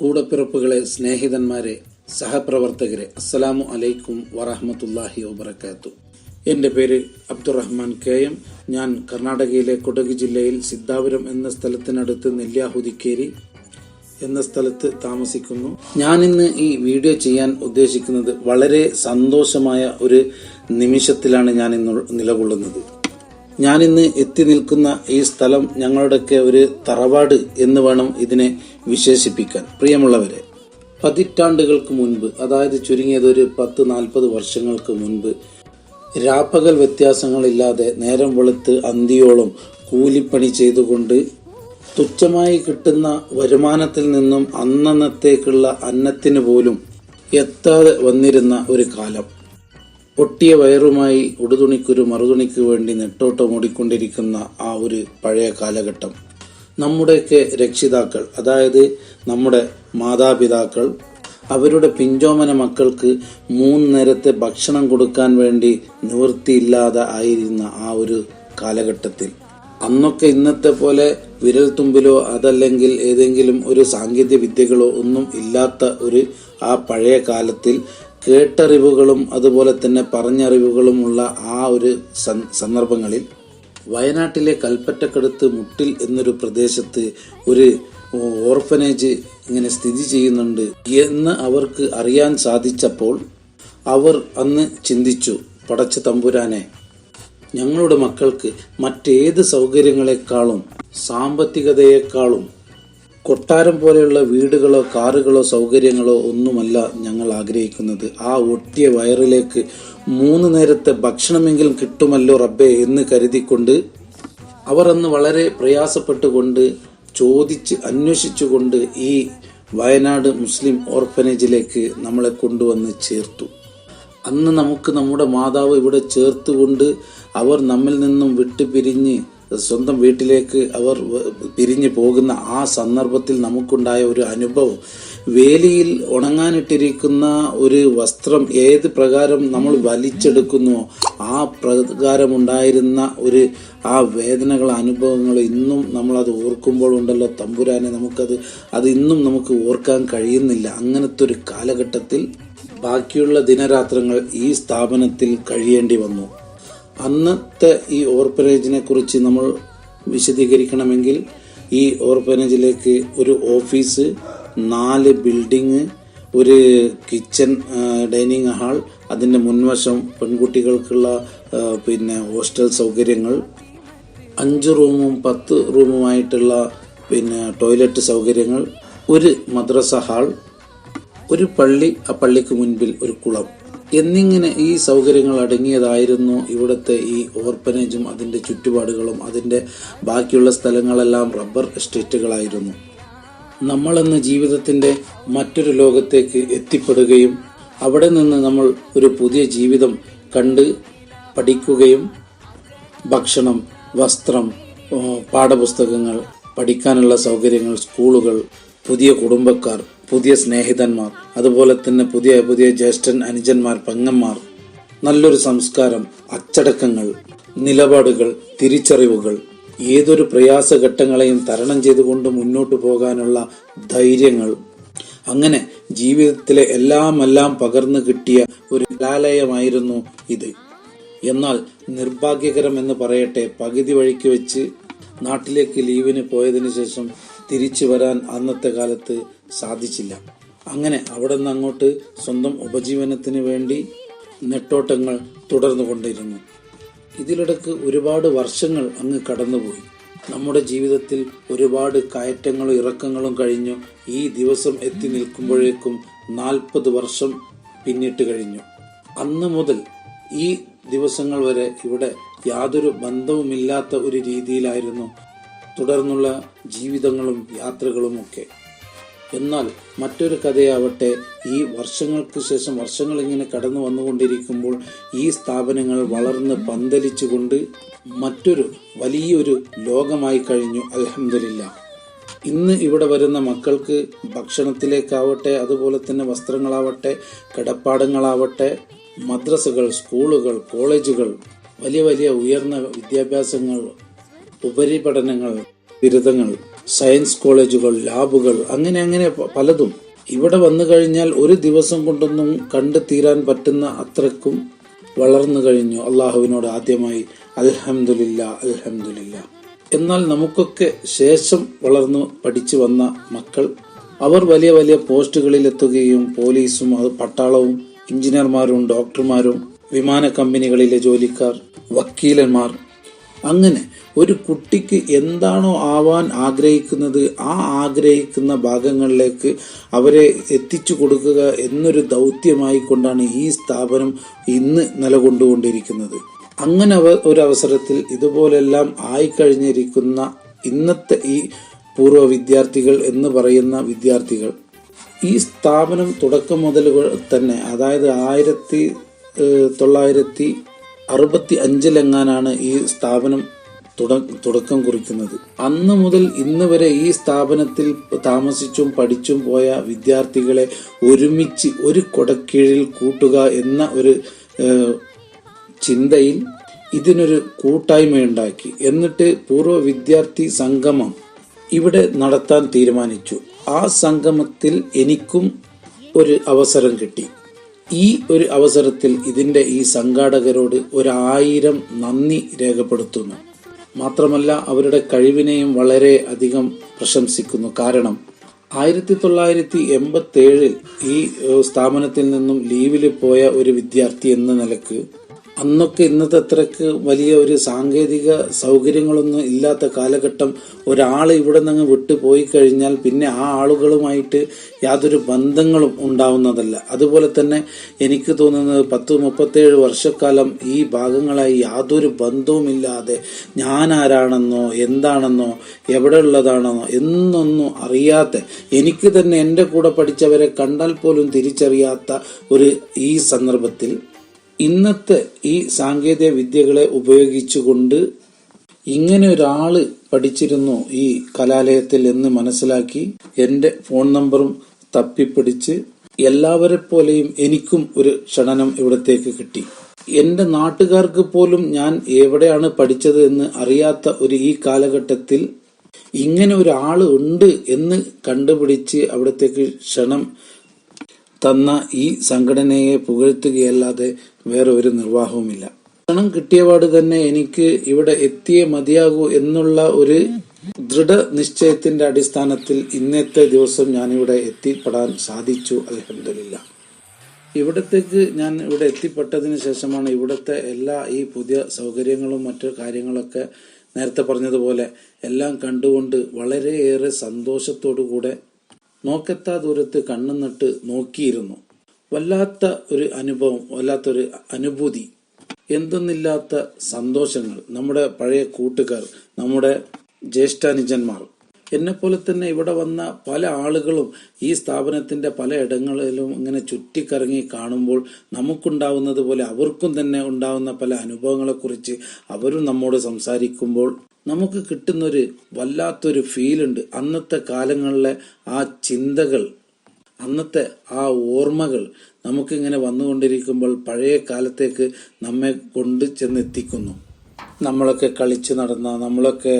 കൂടപ്പിറപ്പുകളെ സ്നേഹിതന്മാരെ സഹപ്രവർത്തകരെ അസ്സലാമു അലൈക്കും വറഹമത്തല്ലാഹി വബർക്കാത്തു എന്റെ പേര് അബ്ദുറഹ്മാൻ കെ എം. ഞാൻ കർണാടകയിലെ കൊടക് ജില്ലയിൽ സിദ്ധാപുരം എന്ന സ്ഥലത്തിനടുത്ത് നെല്ലിയാഹുദിക്കേരി എന്ന സ്ഥലത്ത് താമസിക്കുന്നു. ഞാൻ ഇന്ന് ഈ വീഡിയോ ചെയ്യാൻ ഉദ്ദേശിക്കുന്നത് വളരെ സന്തോഷമായ ഒരു നിമിഷത്തിലാണ് ഞാൻ ഇന്ന് നിലകൊള്ളുന്നത്. ഞാനിന്ന് എത്തി നിൽക്കുന്ന ഈ സ്ഥലം ഞങ്ങളുടെയൊക്കെ ഒരു തറവാട് എന്ന് വേണം ഇതിനെ വിശേഷിപ്പിക്കാൻ. പ്രിയമുള്ളവരെ പതിറ്റാണ്ടുകൾക്ക് മുൻപ് അതായത് ചുരുങ്ങിയത് ഒരു പത്ത് നാൽപ്പത് വർഷങ്ങൾക്ക് മുൻപ് രാപ്പകൽ വ്യത്യാസങ്ങളില്ലാതെ നേരം വെളുത്ത് അന്തിയോളം കൂലിപ്പണി ചെയ്തുകൊണ്ട് തുച്ഛമായി കിട്ടുന്ന വരുമാനത്തിൽ നിന്നും അന്നന്നത്തേക്കുള്ള അന്നത്തിന് പോലും എത്താതെ വന്നിരുന്ന ഒരു കാലം. പൊട്ടിയ വയറുമായി ഉടുതുണിക്കൊരു മറുതുണിക്ക് വേണ്ടി നെട്ടോട്ടം ഓടിക്കൊണ്ടിരിക്കുന്ന ആ ഒരു പഴയ കാലഘട്ടം. നമ്മുടെയൊക്കെ രക്ഷിതാക്കൾ അതായത് നമ്മുടെ മാതാപിതാക്കൾ അവരുടെ പിഞ്ചോമന മക്കൾക്ക് മൂന്ന് നേരത്തെ ഭക്ഷണം കൊടുക്കാൻ വേണ്ടി നിവൃത്തിയില്ലാതെ ആയിരുന്ന ആ ഒരു കാലഘട്ടത്തിൽ. അന്നൊക്കെ ഇന്നത്തെ പോലെ വിരൽ തുമ്പിലോ അതല്ലെങ്കിൽ ഏതെങ്കിലും ഒരു സാങ്കേതിക വിദ്യകളോ ഒന്നും ഇല്ലാത്ത ഒരു ആ പഴയ കാലത്തിൽ കേട്ടറിവുകളും അതുപോലെ തന്നെ പറഞ്ഞറിവുകളുമുള്ള ആ ഒരു സന്ദർഭങ്ങളിൽ വയനാട്ടിലെ കൽപ്പറ്റക്കടുത്ത് മുട്ടിൽ എന്നൊരു പ്രദേശത്ത് ഒരു ഓർഫനേജ് ഇങ്ങനെ സ്ഥിതി ചെയ്യുന്നുണ്ട് എന്ന് അവർക്ക് അറിയാൻ സാധിച്ചപ്പോൾ അവർ അന്ന് ചിന്തിച്ചു പടച്ച തമ്പുരാനെ ഞങ്ങളുടെ മക്കൾക്ക് മറ്റേത് സൗകര്യങ്ങളെക്കാളും സാമ്പത്തികതയെക്കാളും കൊട്ടാരം പോലെയുള്ള വീടുകളോ കാറുകളോ സൗകര്യങ്ങളോ ഒന്നുമല്ല ഞങ്ങൾ ആഗ്രഹിക്കുന്നത്. ആ ഒട്ടിയ വയറിലേക്ക് മൂന്ന് നേരത്തെ ഭക്ഷണമെങ്കിലും കിട്ടുമല്ലോ റബ്ബേ എന്ന് കരുതിക്കൊണ്ട് അവർ അന്ന് വളരെ പ്രയാസപ്പെട്ടുകൊണ്ട് ചോദിച്ച് അന്വേഷിച്ചുകൊണ്ട് ഈ വയനാട് മുസ്ലിം ഓർഫനേജിലേക്ക് നമ്മളെ കൊണ്ടുവന്ന് ചേർത്തു. അന്ന് നമുക്ക് നമ്മുടെ മാതാവ് ഇവിടെ ചേർത്തുകൊണ്ട് അവർ നമ്മിൽ നിന്നും വിട്ടുപിരിഞ്ഞ് സ്വന്തം വീട്ടിലേക്ക് അവർ പിരിഞ്ഞു പോകുന്ന ആ സന്ദർഭത്തിൽ നമുക്കുണ്ടായ ഒരു അനുഭവം. വേലിയിൽ ഉണങ്ങാനിട്ടിരിക്കുന്ന ഒരു വസ്ത്രം ഏത് പ്രകാരം നമ്മൾ വലിച്ചെടുക്കുന്നുവോ ആ പ്രകാരമുണ്ടായിരുന്ന ഒരു ആ വേദനകൾ അനുഭവങ്ങൾ ഇന്നും നമ്മളത് ഓർക്കുമ്പോൾ ഉണ്ടല്ലോ തമ്പുരാനെ നമുക്കത് അത് ഇന്നും നമുക്ക് ഓർക്കാൻ കഴിയുന്നില്ല. അങ്ങനത്തെ ഒരു കാലഘട്ടത്തിൽ ബാക്കിയുള്ള ദിനരാത്രങ്ങൾ ഈ സ്ഥാപനത്തിൽ കഴിയേണ്ടി വന്നു. അന്നത്തെ ഈ ഓർഫനേജിനെ കുറിച്ച് നമ്മൾ വിശദീകരിക്കണമെങ്കിൽ ഈ ഓർഫനേജിലേക്ക് ഒരു ഓഫീസ് നാല് ബിൽഡിങ് ഒരു കിച്ചൺ ഡൈനിങ് ഹാൾ അതിന്റെ മുൻവശം പെൺകുട്ടികൾക്കുള്ള പിന്നെ ഹോസ്റ്റൽ സൗകര്യങ്ങൾ അഞ്ച് റൂമും പത്ത് റൂമുമായിട്ടുള്ള പിന്നെ ടോയ്ലറ്റ് സൗകര്യങ്ങൾ ഒരു മദ്രസ ഹാൾ ഒരു പള്ളി ആ പള്ളിക്ക് മുൻപിൽ ഒരു കുളം. എന്നിങ്ങനെ ഈ സൗകര്യങ്ങൾ അടങ്ങിയതായിരുന്നു ഇവിടുത്തെ ഈ ഓർപ്പനേജും അതിന്റെ ചുറ്റുപാടുകളും. അതിന്റെ ബാക്കിയുള്ള സ്ഥലങ്ങളെല്ലാം റബ്ബർ എസ്റ്റേറ്റുകളായിരുന്നു. നമ്മളെന്ന ജീവിതത്തിന്റെ മറ്റൊരു ലോകത്തേക്ക് എത്തിപ്പെടുകയും അവിടെ നിന്ന് നമ്മൾ ഒരു പുതിയ ജീവിതം കണ്ട് പഠിക്കുകയും ഭക്ഷണം വസ്ത്രം പാഠപുസ്തകങ്ങൾ പഠിക്കാനുള്ള സൗകര്യങ്ങൾ സ്കൂളുകൾ പുതിയ കുടുംബക്കാർ പുതിയ സ്നേഹിതന്മാർ അതുപോലെ തന്നെ പുതിയ പുതിയ ജ്യേഷ്ഠൻ അനുജന്മാർ പെങ്ങന്മാർ. നല്ലൊരു സംസ്കാരം അച്ചടക്കങ്ങൾ നിലപാടുകൾ തിരിച്ചറിവുകൾ. ഏതൊരു പ്രയാസഘട്ടങ്ങളെയും തരണം ചെയ്തുകൊണ്ട് മുന്നോട്ടു പോകാനുള്ള ധൈര്യങ്ങൾ. അങ്ങനെ ജീവിതത്തിലെ എല്ലാമെല്ലാം എല്ലാം പകർന്നു കിട്ടിയ ഒരു കലാലയമായിരുന്നു ഇത്. എന്നാൽ നിർഭാഗ്യകരം എന്ന് പറയട്ടെ പകുതി വഴിക്ക് വെച്ച് നാട്ടിലേക്ക് ലീവിന് പോയതിനു ശേഷം തിരിച്ചു വരാൻ അന്നത്തെ കാലത്ത് സാധിച്ചില്ല. അങ്ങനെ അവിടെ നിന്ന് അങ്ങോട്ട് സ്വന്തം ഉപജീവനത്തിന് വേണ്ടി നെട്ടോട്ടങ്ങൾ തുടർന്നു കൊണ്ടിരുന്നു. ഇതിലിടക്ക് ഒരുപാട് വർഷങ്ങൾ അങ്ങ് കടന്നുപോയി. നമ്മുടെ ജീവിതത്തിൽ ഒരുപാട് കയറ്റങ്ങളും ഇറക്കങ്ങളും കഴിഞ്ഞു. ഈ ദിവസം എത്തി നിൽക്കുമ്പോഴേക്കും നാൽപ്പത് വർഷം പിന്നിട്ട് കഴിഞ്ഞു. അന്ന് മുതൽ ഈ ദിവസങ്ങൾ വരെ ഇവിടെ യാതൊരു ബന്ധവുമില്ലാത്ത ഒരു രീതിയിലായിരുന്നു തുടർന്നുള്ള ജീവിതങ്ങളും യാത്രകളുമൊക്കെ. എന്നാൽ മറ്റൊരു കഥയാവട്ടെ ഈ വർഷങ്ങൾക്ക് ശേഷം വർഷങ്ങൾ ഇങ്ങനെ കടന്നു വന്നുകൊണ്ടിരിക്കുമ്പോൾ ഈ സ്ഥാപനങ്ങൾ വളർന്ന് പന്തലിച്ചുകൊണ്ട് മറ്റൊരു വലിയൊരു ലോകമായി കഴിഞ്ഞു അലഹമില്ല ഇന്ന് ഇവിടെ വരുന്ന മക്കൾക്ക് ഭക്ഷണത്തിലേക്കാവട്ടെ അതുപോലെ തന്നെ വസ്ത്രങ്ങളാവട്ടെ കിടപ്പാടങ്ങളാവട്ടെ മദ്രസകൾ സ്കൂളുകൾ കോളേജുകൾ വലിയ വലിയ ഉയർന്ന വിദ്യാഭ്യാസങ്ങൾ ഉപരിപഠനങ്ങൾ ബിരുദങ്ങൾ സയൻസ് കോളേജുകൾ ലാബുകൾ അങ്ങനെ അങ്ങനെ പലതും. ഇവിടെ വന്നു കഴിഞ്ഞാൽ ഒരു ദിവസം കൊണ്ടൊന്നും കണ്ടു തീരാൻ പറ്റുന്ന അത്രക്കും വളർന്നു കഴിഞ്ഞു. അള്ളാഹുവിനോട് ആദ്യമായി അൽഹംദുലില്ല അൽഹംദുലില്ല. എന്നാൽ നമുക്കൊക്കെ ശേഷം വളർന്നു പഠിച്ചു വന്ന മക്കൾ അവർ വലിയ വലിയ പോസ്റ്റുകളിൽ എത്തുകയും പോലീസും പട്ടാളവും എഞ്ചിനീയർമാരും ഡോക്ടർമാരും വിമാന കമ്പനികളിലെ ജോലിക്കാർ വക്കീലന്മാർ അങ്ങനെ ഒരു കുട്ടിക്ക് എന്താണോ ആവാൻ ആഗ്രഹിക്കുന്നത് ആ ആഗ്രഹിക്കുന്ന ഭാഗങ്ങളിലേക്ക് അവരെ എത്തിച്ചു കൊടുക്കുക എന്നൊരു ദൗത്യമായി കൊണ്ടാണ് ഈ സ്ഥാപനം ഇന്ന് നിലകൊണ്ടുകൊണ്ടിരിക്കുന്നത്. അങ്ങനെ ഒരു അവസരത്തിൽ ഇതുപോലെല്ലാം ആയിക്കഴിഞ്ഞിരിക്കുന്ന ഇന്നത്തെ ഈ പൂർവ വിദ്യാർത്ഥികൾ എന്ന് പറയുന്ന വിദ്യാർത്ഥികൾ. ഈ സ്ഥാപനം തുടക്കം മുതൽ തന്നെ അതായത് ആയിരത്തി തൊള്ളായിരത്തി അറുപത്തി അഞ്ചിലെങ്ങാനാണ് ഈ സ്ഥാപനം തുടക്കം കുറിക്കുന്നത്. അന്ന് മുതൽ ഇന്ന് വരെ ഈ സ്ഥാപനത്തിൽ താമസിച്ചും പഠിച്ചും പോയ വിദ്യാർത്ഥികളെ ഒരുമിച്ച് ഒരു കൊടക്കീഴിൽ കൂട്ടുക എന്ന ഒരു ചിന്തയിൽ ഇതിനൊരു കൂട്ടായ്മയുണ്ടാക്കി. എന്നിട്ട് പൂർവ വിദ്യാർത്ഥി സംഗമം ഇവിടെ നടത്താൻ തീരുമാനിച്ചു. ആ സംഗമത്തിൽ എനിക്കും ഒരു അവസരം കിട്ടി. ഈ ഒരു അവസരത്തിൽ ഇതിന്റെ ഈ സംഘാടകരോട് ഒരായിരം നന്ദി രേഖപ്പെടുത്തുന്നു. മാത്രമല്ല അവരുടെ കഴിവിനെയും വളരെ അധികം പ്രശംസിക്കുന്നു. കാരണം ആയിരത്തി തൊള്ളായിരത്തി എൺപത്തി ഏഴിൽ ഈ സ്ഥാപനത്തിൽ നിന്നും ലീവിൽ പോയ ഒരു വിദ്യാർത്ഥി എന്ന നിലയ്ക്ക് അന്നൊക്കെ ഇന്നത്തെ അത്രയ്ക്ക് വലിയ ഒരു സാങ്കേതിക സൗകര്യങ്ങളൊന്നും ഇല്ലാത്ത കാലഘട്ടം ഒരാൾ ഇവിടെ നിന്ന് വിട്ടു പോയി കഴിഞ്ഞാൽ പിന്നെ ആ ആളുകളുമായിട്ട് യാതൊരു ബന്ധങ്ങളും ഉണ്ടാവുന്നതല്ല. അതുപോലെ തന്നെ എനിക്ക് തോന്നുന്നത് പത്ത് മുപ്പത്തേഴ് വർഷക്കാലം ഈ ഭാഗങ്ങളായി യാതൊരു ബന്ധവുമില്ലാതെ ഞാൻ ആരാണെന്നോ എന്താണെന്നോ എവിടെ ഉള്ളതാണെന്നോ എന്നൊന്നും അറിയാത്ത എനിക്ക് തന്നെ എന്റെ കൂടെ പഠിച്ചവരെ കണ്ടാൽ പോലും തിരിച്ചറിയാത്ത ഒരു ഈ സന്ദർഭത്തിൽ ഇന്നത്തെ ഈ സാങ്കേതിക വിദ്യകളെ ഉപയോഗിച്ചുകൊണ്ട് ഇങ്ങനെ ഒരാൾ പഠിച്ചിരുന്നു ഈ കലാലയത്തിൽ എന്ന് മനസ്സിലാക്കി എന്റെ ഫോൺ നമ്പറും തപ്പിപ്പിടിച്ച് എല്ലാവരെ പോലെയും എനിക്കും ഒരു ക്ഷണനം ഇവിടത്തേക്ക് കിട്ടി. എന്റെ നാട്ടുകാർക്ക് പോലും ഞാൻ എവിടെയാണ് പഠിച്ചത് എന്ന് അറിയാത്ത ഒരു ഈ കാലഘട്ടത്തിൽ ഇങ്ങനെ ഒരാൾ ഉണ്ട് എന്ന് കണ്ടുപിടിച്ച് അവിടത്തേക്ക് ക്ഷണം തന്ന ഈ സംഘടനയെ പുകഴ്ത്തുകയല്ലാതെ വേറെ ഒരു നിർവാഹവുമില്ല. ക്ഷണം കിട്ടിയപാട് തന്നെ എനിക്ക് ഇവിടെ എത്തിയേ മതിയാകൂ എന്നുള്ള ഒരു ദൃഢ നിശ്ചയത്തിന്റെ അടിസ്ഥാനത്തിൽ ഇന്നത്തെ ദിവസം ഞാനിവിടെ എത്തിപ്പെടാൻ സാധിച്ചു അലഹമില്ല ഇവിടത്തേക്ക് ഞാൻ ഇവിടെ എത്തിപ്പെട്ടതിന് ശേഷമാണ് ഇവിടുത്തെ എല്ലാ ഈ പുതിയ സൗകര്യങ്ങളും മറ്റു കാര്യങ്ങളൊക്കെ നേരത്തെ പറഞ്ഞതുപോലെ എല്ലാം കണ്ടുകൊണ്ട് വളരെയേറെ സന്തോഷത്തോടു കൂടെ നോക്കെത്താ ദൂരത്ത് കണ്ണും നട്ട് നോക്കിയിരുന്നു. വല്ലാത്ത ഒരു അനുഭവം വല്ലാത്തൊരു അനുഭൂതി. എന്തെന്നില്ലാത്ത സന്തോഷങ്ങൾ. നമ്മുടെ പഴയ കൂട്ടുകാർ നമ്മുടെ ജ്യേഷ്ഠാനുജന്മാർ എന്നെപ്പോലെ തന്നെ ഇവിടെ വന്ന പല ആളുകളും ഈ സ്ഥാപനത്തിന്റെ പല ഇടങ്ങളിലും ഇങ്ങനെ ചുറ്റിക്കറങ്ങി കാണുമ്പോൾ നമുക്കുണ്ടാവുന്നത് പോലെ അവർക്കും തന്നെ ഉണ്ടാവുന്ന പല അനുഭവങ്ങളെക്കുറിച്ച് അവരും നമ്മോട് സംസാരിക്കുമ്പോൾ നമുക്ക് കിട്ടുന്നൊരു വല്ലാത്തൊരു ഫീലുണ്ട് അന്നത്തെ കാലങ്ങളിലെ ആ ചിന്തകൾ അന്നത്തെ ആ ഓർമ്മകൾ നമുക്കിങ്ങനെ വന്നുകൊണ്ടിരിക്കുമ്പോൾ പഴയ കാലത്തേക്ക് നമ്മെ കൊണ്ട് ചെന്നെത്തിക്കുന്നു. നമ്മളൊക്കെ കളിച്ചു നടന്ന നമ്മളൊക്കെ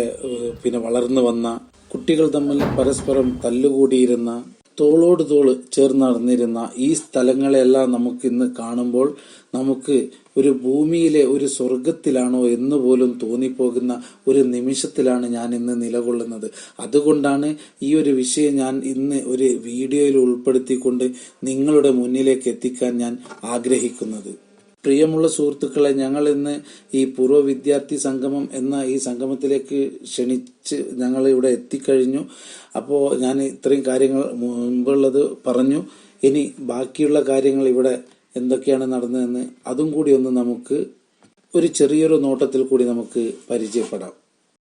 പിന്നെ വളർന്നു വന്ന കുട്ടികൾ തമ്മിൽ പരസ്പരം തല്ലുകൂടിയിരുന്ന തോളോട് തോൾ ചേർന്ന് നടന്നിരുന്ന ഈ സ്ഥലങ്ങളെല്ലാം നമുക്ക് ഇന്ന് കാണുമ്പോൾ നമുക്ക് ഒരു ഭൂമിയിലെ ഒരു സ്വർഗത്തിലാണോ എന്ന് പോലും തോന്നിപ്പോകുന്ന ഒരു നിമിഷത്തിലാണ് ഞാൻ ഇന്ന് നിലകൊള്ളുന്നത്. അതുകൊണ്ടാണ് ഈ ഒരു വിഷയം ഞാൻ ഇന്ന് ഒരു വീഡിയോയിൽ ഉൾപ്പെടുത്തിക്കൊണ്ട് നിങ്ങളുടെ മുന്നിലേക്ക് എത്തിക്കാൻ ഞാൻ ആഗ്രഹിക്കുന്നത്. പ്രിയമുള്ള സുഹൃത്തുക്കളെ ഞങ്ങൾ ഇന്ന് ഈ പൂർവ വിദ്യാർത്ഥി സംഗമം എന്ന ഈ സംഗമത്തിലേക്ക് ക്ഷണിച്ച് ഞങ്ങൾ ഇവിടെ എത്തിക്കഴിഞ്ഞു. അപ്പോൾ ഞാൻ ഇത്രയും കാര്യങ്ങൾ മുമ്പുള്ളത് പറഞ്ഞു. ഇനി ബാക്കിയുള്ള കാര്യങ്ങൾ ഇവിടെ എന്തൊക്കെയാണ് നടന്നതെന്ന് അതും കൂടി ഒന്ന് നമുക്ക് ഒരു ചെറിയൊരു നോട്ടത്തിൽ കൂടി നമുക്ക് പരിചയപ്പെടാം.